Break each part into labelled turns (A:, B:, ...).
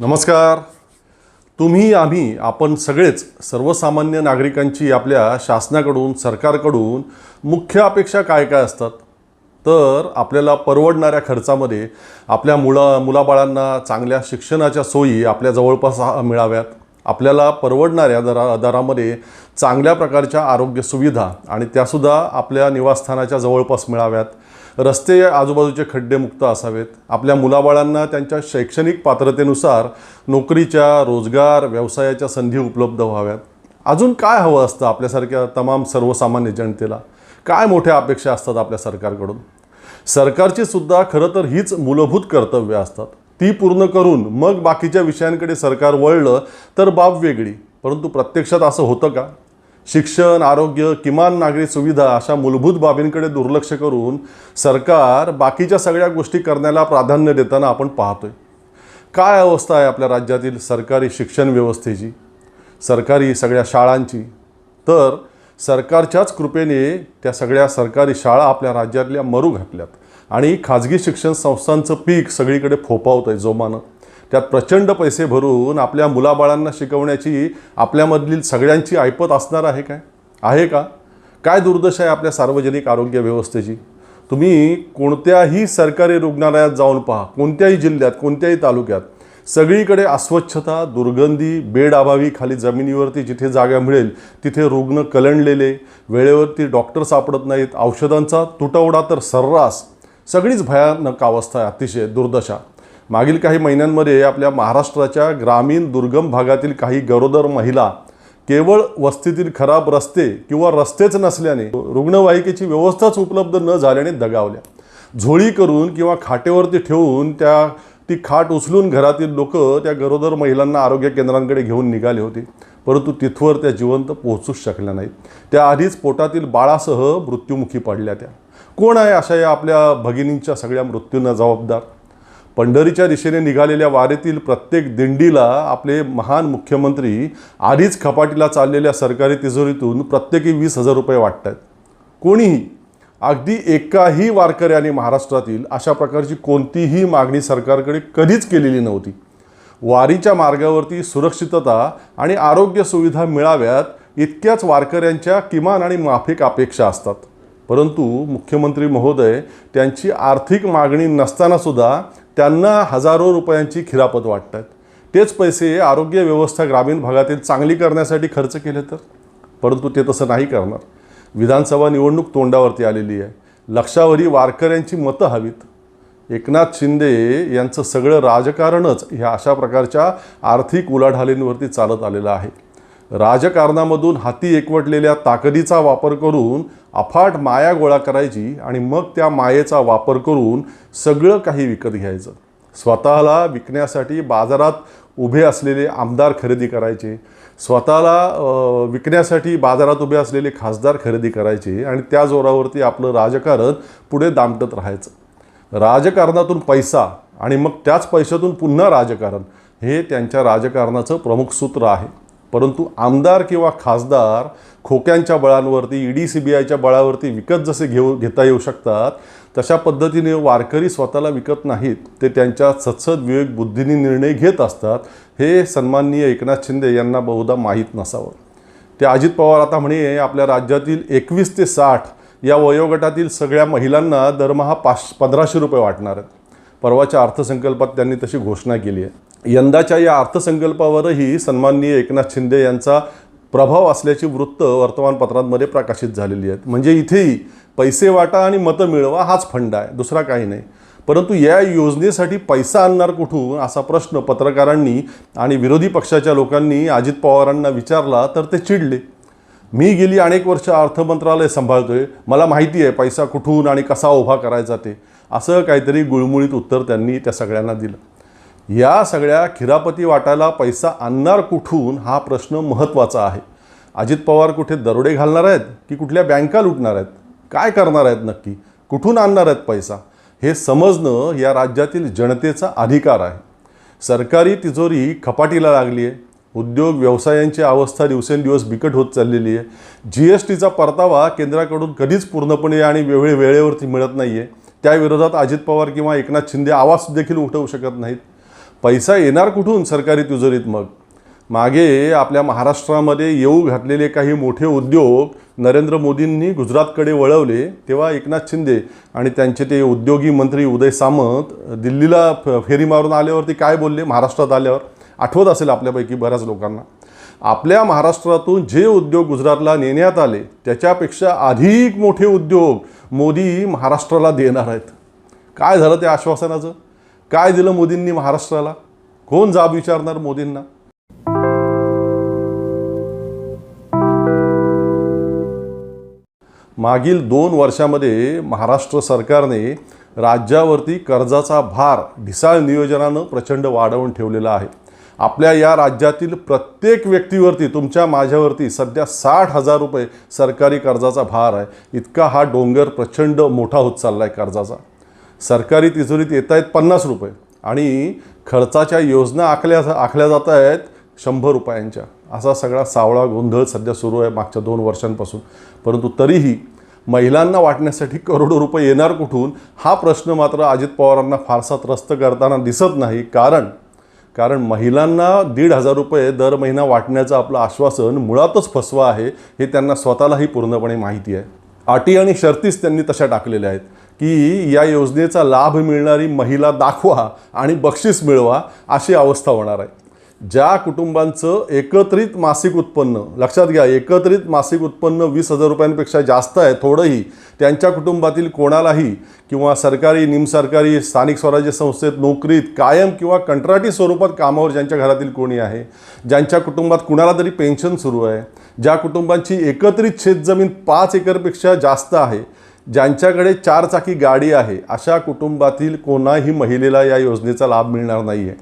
A: नमस्कार. तुम्ही आम्ही आपण सगळेच सर्वसामान्य नागरिकांची आपल्या शासनाकडून सरकारकडून मुख्य अपेक्षा काय काय असतात? तर आपल्याला परवडणाऱ्या खर्चामध्ये आपल्या मुला मुलाबाळांना चांगल्या शिक्षणाच्या सोयी आपल्या जवळपास मिळाव्यात. आपल्याला परवडणाऱ्या दरा दरामध्ये चांगल्या प्रकारच्या आरोग्य सुविधा आणि त्यासुद्धा आपल्या निवासस्थानाच्या जवळपास मिळाव्यात. रस्ते आजूबाजूचे खड्डेमुक्त असावेत. आपल्या मुलाबाळांना त्यांच्या शैक्षणिक पात्रतेनुसार नोकरीच्या रोजगार व्यवसायाच्या संधी उपलब्ध व्हाव्यात. अजून काय हवं असतं आपल्यासारख्या तमाम सर्वसामान्य जनतेला? काय मोठ्या अपेक्षा असतात आपल्या सरकारकडून? सरकारची सुद्धा खरं तर हीच मूलभूत कर्तव्य असतात. ती पूर्ण करून मग बाकीच्या विषयांकडे सरकार वळलं तर बाब वेगळी. परंतु प्रत्यक्षात असं होतं का? शिक्षण आरोग्य किमान नागरी सुविधा अशा मूलभूत बाबींकडे दुर्लक्ष करून सरकार बाकीच्या सगळ्या गोष्टी करण्याला प्राधान्य देताना आपण पाहतोय. काय अवस्था आहे आपल्या राज्यातील सरकारी शिक्षण व्यवस्थेची? सरकारी सगळ्या शाळांची? तर सरकारच्याच कृपेने त्या सगळ्या सरकारी शाळा आपल्या राज्यातल्या मरू घातल्यात. आणि खाजगी शिक्षण संस्थांचं पीक सगळीकडे फोपावत आहे जोमानं. त्यात प्रचंड पैसे भरून आपल्या मुलाबाळांना शिकवण्याची आपल्यामधील सगळ्यांची ऐपत असणार आहे काय? आहे का? काय दुर्दशा आहे आपल्या सार्वजनिक आरोग्य व्यवस्थेची? तुम्ही कोणत्याही सरकारी रुग्णालयात जाऊन पहा. कोणत्याही जिल्ह्यात कोणत्याही तालुक्यात. सगळीकडे अस्वच्छता दुर्गंधी बेड अभावी खाली जमिनीवरती जिथे जागा मिळेल तिथे रुग्ण कलंडलेले वेळेवरती डॉक्टर सापडत नाहीत औषधांचा तुटवडा तर सर्रास. सगळीच भयानक अवस्था आहे अतिशय दुर्दशा. मागील काही महिन्यांमध्ये आपल्या महाराष्ट्राच्या ग्रामीण दुर्गम भागातील काही गरोदर महिला केवळ वस्तीतील खराब रस्ते किंवा रस्तेच नसल्याने रुग्णवाहिकेची व्यवस्थाच उपलब्ध न झाल्याने दगावल्या. झोळी करून किंवा खाटेवरती ठेवून त्या ती खाट उचलून घरातील लोक त्या गरोदर महिलांना आरोग्य केंद्रांकडे घेऊन निघाले होते परंतु तिथवर त्या जिवंत पोहोचूच शकल्या नाहीत. त्या आधीच पोटातील बाळासह मृत्युमुखी पडल्या त्या. कोण आहे अशा या आपल्या भगिनींच्या सगळ्या मृत्यूंना जबाबदार? पंढरीच्या दिशेने निघालेल्या वारीतील प्रत्येक दिंडीला आपले महान मुख्यमंत्री आधीच खपाटीला चाललेल्या सरकारी तिजोरीतून प्रत्येकी वीस हजार रुपये वाटत आहेत कोणीही अगदी एकाही वारकऱ्याने महाराष्ट्रातील अशा प्रकारची कोणतीही मागणी सरकारकडे कधीच केलेली नव्हती. वारीच्या मार्गावरती सुरक्षितता आणि आरोग्य सुविधा मिळाव्यात इतक्याच वारकऱ्यांच्या किमान आणि माफिक अपेक्षा असतात. परंतु मुख्यमंत्री महोदय त्यांची आर्थिक मागणी नसतानासुद्धा त्यांना हजारो रुपयांची खिरापत वाटतात. तेच पैसे आरोग्य व्यवस्था ग्रामीण भागातील चांगली करण्यासाठी खर्च केले तर? परंतु ते तसं नाही करणार. विधानसभा निवडणूक तोंडावरती आलेली आहे. लक्षावरी वारकऱ्यांची मतं हवीत. एकनाथ शिंदे यांचं सगळं राजकारणच ह्या अशा प्रकारच्या आर्थिक उलाढालींवरती चालत आलेलं आहे. राजकारणामधून हाती एकवटलेल्या ताकदीचा वापर करून अफाट माया गोळा करायची आणि मग त्या मायेचा वापर करून सगळं काही विकत घ्यायचं. स्वतःला विकण्यासाठी बाजारात उभे असलेले आमदार खरेदी करायचे स्वतःला विकण्यासाठी बाजारात उभे असलेले खासदार खरेदी करायचे आणि त्या जोरावरती आपलं राजकारण पुढे दामटत राहायचं. राजकारणातून पैसा आणि मग त्याच पैशातून पुन्हा राजकारण हे त्यांच्या राजकारणाचं प्रमुख सूत्र आहे. परंतु आमदार किंवा खासदार खोक्यांच्या बळांवरती ईडी सी बी आयच्या बळावरती विकत जसे घेऊ घेता येऊ शकतात तशा पद्धतीने वारकरी स्वतःला विकत नाहीत ते त्यांच्या सत्सद विवेक बुद्धीने निर्णय घेत असतात हे सन्माननीय एकनाथ शिंदे यांना बहुधा माहीत नसावं. ते अजित पवार आता म्हणे आपल्या राज्यातील एकवीस ते साठ या वयोगटातील सगळ्या महिलांना दरमहा पाच पंधराशे रुपये वाटणार आहेत. परवाच्या अर्थसंकल्पात त्यांनी तशी घोषणा केली आहे. यंदाच्या या अर्थसंकल्पावरही सन्माननीय एकनाथ शिंदे यांचा प्रभाव असल्याची वृत्त वर्तमानपत्रांमध्ये प्रकाशित झालेली आहेत. म्हणजे इथेही पैसे वाटा आणि मतं मिळवा हाच फंड आहे दुसरा काही नाही. परंतु या योजनेसाठी पैसा आणणार कुठून असा प्रश्न पत्रकारांनी आणि विरोधी पक्षाच्या लोकांनी अजित पवारांना विचारला तर ते चिडले. मी गेली अनेक वर्ष अर्थ मंत्रालय सांभाळतोय मला माहिती आहे पैसा कुठून आणि कसा उभा करायचा ते. असं काहीतरी गुळमुळीत उत्तर त्यांनी त्या सगळ्यांना दिलं. या सगळ्या खिरापती वाटायला पैसा आणणार कुठून हा प्रश्न महत्त्वाचा आहे. अजित पवार कुठे दरोडे घालणार आहेत की कुठल्या बँका लुटणार आहेत? काय करणार आहेत नक्की? कुठून आणणार आहेत पैसा? हे समजणं या राज्यातील जनतेचा अधिकार आहे. सरकारी तिजोरी खपाटीला लागली आहे. उद्योग व्यवसायांची अवस्था दिवसेंदिवस बिकट होत चाललेली आहे. जी एस टीचा परतावा केंद्राकडून कधीच पूर्णपणे आणि वेळे वेळेवरती मिळत नाही आहे त्याविरोधात अजित पवार किंवा एकनाथ शिंदे आवाज देखील उठवू शकत नाहीत. पैसा येणार कुठून सरकारी तिजोरीत मग? मागे आपल्या महाराष्ट्रामध्ये येऊ घातलेले काही मोठे उद्योग नरेंद्र मोदींनी गुजरातकडे वळवले तेव्हा एकनाथ शिंदे आणि त्यांचे ते उद्योगी मंत्री उदय सामंत दिल्लीला फ- फेरी मारून आल्यावरती काय बोलले? महाराष्ट्रात आल्यावर? आठवत असेल आपल्यापैकी बऱ्याच लोकांना. आपल्या महाराष्ट्रातून जे उद्योग गुजरातला नेण्यात आले त्याच्यापेक्षा अधिक मोठे उद्योग मोदी महाराष्ट्राला देणार आहेत. काय झालं त्या आश्वासनाचं? काय दिलं मोदींनी महाराष्ट्राला? कोण जाब विचारणार मोदींना? मागील दोन वर्षामध्ये महाराष्ट्र सरकारने राज्यावरती कर्जाचा भार ढिसाळ नियोजनानं प्रचंड वाढवून ठेवलेला आहे. आपल्या या राज्यातील प्रत्येक व्यक्तीवरती तुमच्या माझ्यावरती सध्या साठ हजार रुपये सरकारी कर्जाचा भार आहे. इतका हा डोंगर प्रचंड मोठा होत चालला आहे कर्जाचा. सरकारी तिजोरीत येत आहेत पन्नास रुपये. आणि खर्चाच्या योजना आखल्या आखल्या जात आहेत शंभर रुपयांच्या. असा सगळा सावळा गोंधळ सध्या सुरू आहे मागच्या दोन वर्षांपासून. परंतु तरीही महिलांना वाटण्यासाठी करोडो रुपये येणार कुठून हा प्रश्न मात्र अजित पवारांना फारसा त्रस्त करताना दिसत नाही. कारण कारण महिलांना दीड हजार रुपये दर महिना वाटण्याचं आपलं आश्वासन मुळातच फसवा आहे हे त्यांना स्वतःलाही पूर्णपणे माहिती आहे. अटी आणि शर्तीच त्यांनी तशा टाकलेल्या आहेत. की या योजनेचा लाभ मिळणारी महिला दाखवा आणि बक्षीस मिळवा अशी अवस्था होणार आहे. ज्या कुटुंबांचं एकत्रित मासिक उत्पन्न लक्षात घ्या एकत्रित मासिक उत्पन्न वीस हजार रुपयांपेक्षा जास्त आहे थोडंही त्यांच्या कुटुंबातील कोणालाही किंवा सरकारी निमसरकारी स्थानिक स्वराज्य संस्थेत नोकरीत कायम किंवा कंत्राटी स्वरूपात कामावर ज्यांच्या घरातील कोणी आहे ज्यांच्या कुटुंबात कुणाला तरी पेन्शन सुरू आहे ज्या कुटुंबांची एकत्रित शेतजमीन पाच एकरपेक्षा जास्त आहे ज्यांच्याकडे चारचाकी गाडी आहे अशा कुटुंबातील कोणाही महिलेला या योजनेचा लाभ मिळणार नाही आहे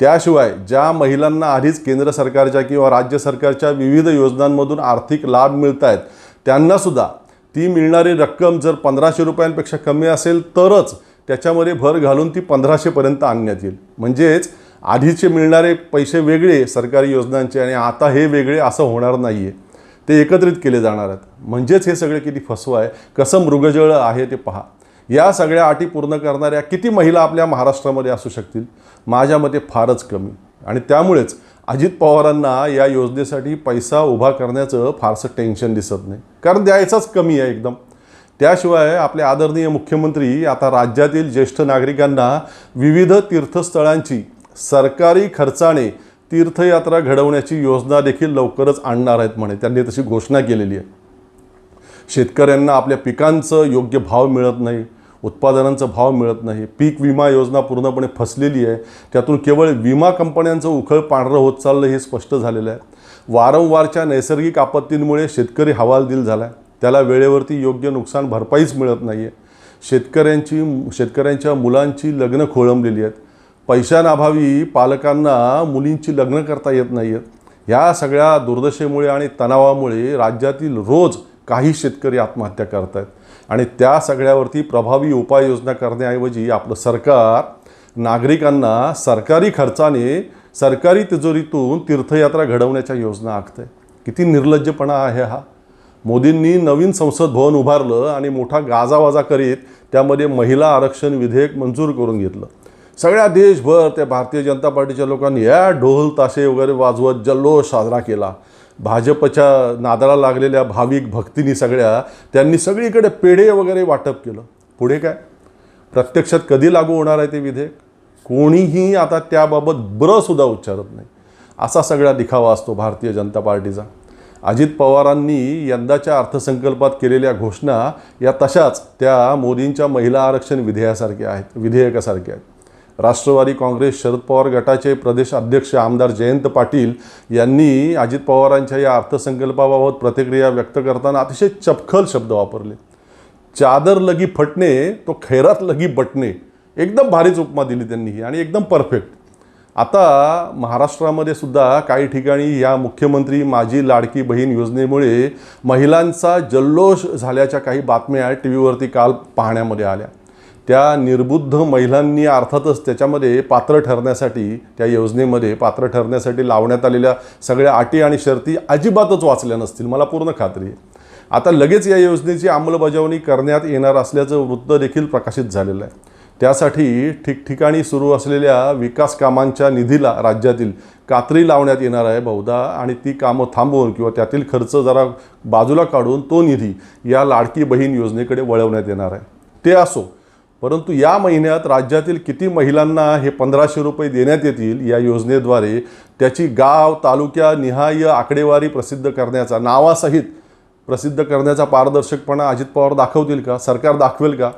A: त्याशिवाय ज्या महिलांना आधीच केंद्र सरकारच्या किंवा राज्य सरकारच्या विविध योजनांमधून आर्थिक लाभ मिळत आहेत त्यांनासुद्धा ती मिळणारी रक्कम जर पंधराशे रुपयांपेक्षा कमी असेल तरच त्याच्यामध्ये भर घालून ती पंधराशेपर्यंत आणण्यात येईल. म्हणजेच आधीचे मिळणारे पैसे वेगळे सरकारी योजनांचे आणि आता हे वेगळे असं होणार नाही आहे ते एकत्रित केले जाणार आहेत. म्हणजेच हे सगळे किती फसवं आहे कसं मृगजळ आहे ते पहा. या सगळ्या अटी पूर्ण करणाऱ्या किती महिला आपल्या महाराष्ट्रामध्ये असू शकतील? माझ्या मते फारच कमी. आणि त्यामुळेच अजित पवारांना या योजनेसाठी पैसा उभा करण्याचं फारसं टेन्शन दिसत नाही. कारण द्यायचाच कमी आहे एकदम. त्याशिवाय आपले आदरणीय मुख्यमंत्री आता राज्यातील ज्येष्ठ नागरिकांना विविध तीर्थस्थळांची सरकारी खर्चाने तीर्थयात्रा घडवण्याची योजना देखील लवकरच आणणार आहेत म्हणे. त्यांनी तशी घोषणा केलेली आहे. शेतकऱ्यांना आपल्या पिकांचं योग्य भाव मिळत नाही उत्पादनांचा भाव मिळत नाही पीक विमा योजना पूर्णपणे फसलेली आहे. त्यातून केवळ विमा कंपन्यांचं उखळ पांढरं होत चाललं हे स्पष्ट झालेलं आहे. वारंवारच्या नैसर्गिक आपत्तींमुळे शेतकरी हवालदिल झाला आहे त्याला वेळेवरती योग्य नुकसान भरपाईच मिळत नाही आहे शेतकऱ्यांची शेतकऱ्यांच्या मुलांची लग्न खोळंबलेली आहेत. पैशांअभावी पालकांना मुलींची लग्न करता येत नाही आहेत ह्या सगळ्या दुर्दशेमुळे आणि तणावामुळे राज्यातील रोज काही शेतकरी आत्महत्या करत आहेत आणि त्या सगळ्यावरती प्रभावी उपाययोजना करण्याऐवजी आपलं सरकार नागरिकांना सरकारी खर्चाने सरकारी तिजोरीतून तीर्थयात्रा घडवण्याच्या योजना आखते किती निर्लज्जपणा आहे हा. मोदींनी नवीन संसद भवन उभारलं आणि मोठा गाजावाजा करीत त्यामध्ये महिला आरक्षण विधेयक मंजूर करून घेतलं. सगळ्या देशभर त्या भारतीय जनता पार्टीच्या लोकांनी या ढोल ताशे वगैरे वाजवत जल्लोष साजरा केला. भाजपच्या नादाला लागलेल्या भाविक भक्तीनी सगळ्या त्यांनी सगळीकडे पेढे वगैरे वाटप केलं. पुढे काय? प्रत्यक्षात कधी लागू होणार आहे ते विधेयक? कोणीही आता त्याबाबत ब्रसुद्धा उच्चारत नाही. असा सगळा दिखावा असतो भारतीय जनता पार्टीचा. अजित पवारांनी यंदाच्या अर्थसंकल्पात केलेल्या घोषणा या तशाच त्या मोदींच्या महिला आरक्षण विधेयासारख्या आहेत विधेयकासारख्या आहेत. राष्ट्रवादी काँग्रेस शरद पवार गटाचे प्रदेश अध्यक्ष आमदार जयंत पाटील यांनी अजित पवारांच्या या अर्थसंकल्पाबाबत प्रतिक्रिया व्यक्त करताना अतिशय चपखल शब्द वापरले. चादर लगी फटणे तो खैरात लगी बटणे. एकदम भारीच उपमा दिली त्यांनी ही आणि एकदम परफेक्ट. आता महाराष्ट्रामध्ये सुद्धा काही ठिकाणी या मुख्यमंत्री माझी लाडकी बहीण योजनेमुळे महिलांचा जल्लोष झाल्याच्या काही बातम्या टी व्हीवरती काल पाहण्यामध्ये आल्या. त्या निर्बुद्ध महिलांनी अर्थातच त्याच्यामध्ये पात्र ठरण्यासाठी त्या योजनेमध्ये पात्र ठरण्यासाठी लावण्यात आलेल्या सगळ्या अटी आणि शर्ती अजिबातच वाचल्या नसतील मला पूर्ण खात्री आहे. आता लगेच या योजनेची अंमलबजावणी करण्यात येणार असल्याचं वृत्त देखील प्रकाशित झालेलं आहे. त्यासाठी ठिकठिकाणी सुरू असलेल्या विकास कामांच्या निधीला राज्यातील कात्री लावण्यात येणार आहे बहुधा आणि ती कामं थांबवून किंवा त्यातील खर्च जरा बाजूला काढून तो निधी या लाडकी बहीण योजनेकडे वळवण्यात येणार आहे. ते असो परंतु या महिन्यात राज्यातील किती महिलांना हे पंधराशे रुपये देण्यात येतील या योजनेद्वारे त्याची गाव तालुक्या निहाय आकडेवारी प्रसिद्ध करण्याचा नावासहित प्रसिद्ध करण्याचा पारदर्शकपणा अजित पवार दाखवतील का? सरकार दाखवेल का?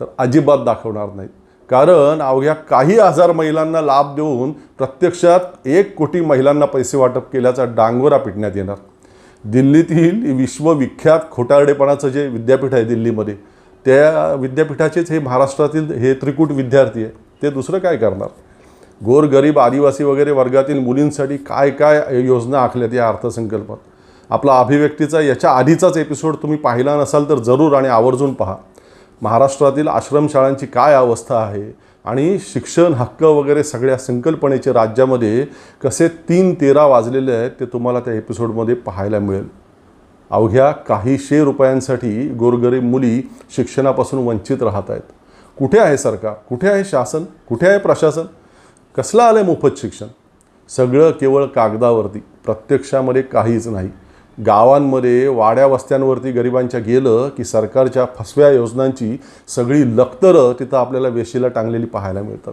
A: तर अजिबात दाखवणार नाहीत. कारण अवघ्या काही हजार महिलांना लाभ देऊन प्रत्यक्षात एक कोटी महिलांना पैसे वाटप केल्याचा डांगोरा पिटण्यात येणार. दिल्लीतील विश्वविख्यात खोटारडेपणाचं जे विद्यापीठ आहे दिल्लीमध्ये त्या विद्यापीठाचेच हे महाराष्ट्रातील हे त्रिकूट विद्यार्थी आहे ते दुसरं काय करणार? गोरगरीब आदिवासी वगैरे वर्गातील मुलींसाठी काय काय योजना आखल्यात या अर्थसंकल्पात? आपला अभिव्यक्तीचा याच्या आधीचाच एपिसोड तुम्ही पाहिला नसाल तर जरूर आणि आवर्जून पहा. महाराष्ट्रातील आश्रमशाळांची काय अवस्था आहे? आणि शिक्षण हक्क वगैरे सगळ्या संकल्पनेचे राज्यामध्ये कसे तीन तेरा वाजलेले आहेत ते तुम्हाला त्या एपिसोडमध्ये पाहायला मिळेल. अवघ्या काहीशे रुपयांसाठी गोरगरीब मुली शिक्षणापासून वंचित राहत आहेत. कुठे आहे सरकार? कुठे आहे शासन? कुठे आहे प्रशासन? कसलं आलं आहे मोफत शिक्षण? सगळं केवळ कागदावरती प्रत्यक्षामध्ये काहीच नाही. गावांमध्ये वाड्या वस्त्यांवरती गरिबांच्या गेलं की सरकारच्या फसव्या योजनांची सगळी लक्तरं तिथं आपल्याला वेशीला टांगलेली पाहायला मिळतात.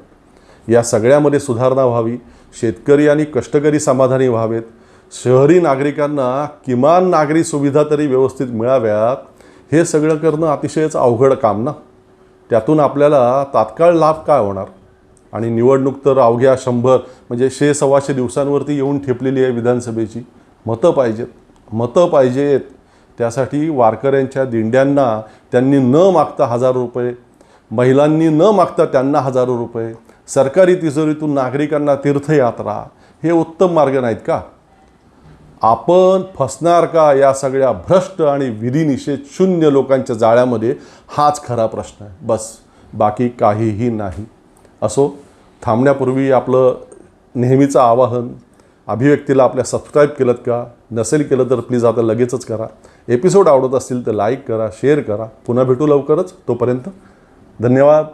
A: या सगळ्यामध्ये सुधारणा व्हावी शेतकरी आणि कष्टकरी समाधानी व्हावेत शहरी नागरिकांना किमान नागरी सुविधा तरी व्यवस्थित मिळाव्यात हे सगळं करणं अतिशयच अवघड काम ना? त्यातून आपल्याला तात्काळ लाभ काय होणार? आणि निवडणूक तर अवघ्या शंभर म्हणजे शे सव्वाशे दिवसांवरती येऊन ठेपलेली आहे विधानसभेची. मतं पाहिजेत मतं पाहिजेत. त्यासाठी वारकऱ्यांच्या दिंड्यांना त्यांनी न मागता हजार रुपये महिलांनी न मागता त्यांना हजारो रुपये सरकारी तिजोरीतून नागरिकांना तीर्थयात्रा हे उत्तम मार्ग नाहीत का? आपण फसणार का या सगळ्या भ्रष्ट आणि विधिनिषेध शून्य लोकांच्या जाळ्यामध्ये हाच खरा प्रश्न आहे. बस बाकी काहीही नाही. असो थांबण्यापूर्वी आपलं नेहमीचं आवाहन अभिव्यक्तीला आपल्या सबस्क्राईब केलं का नसेल केलं तर प्लीज आता लगेचच करा. एपिसोड आवडत असतील तर लाईक करा शेअर करा. पुन्हा भेटू लवकरच. तोपर्यंत धन्यवाद.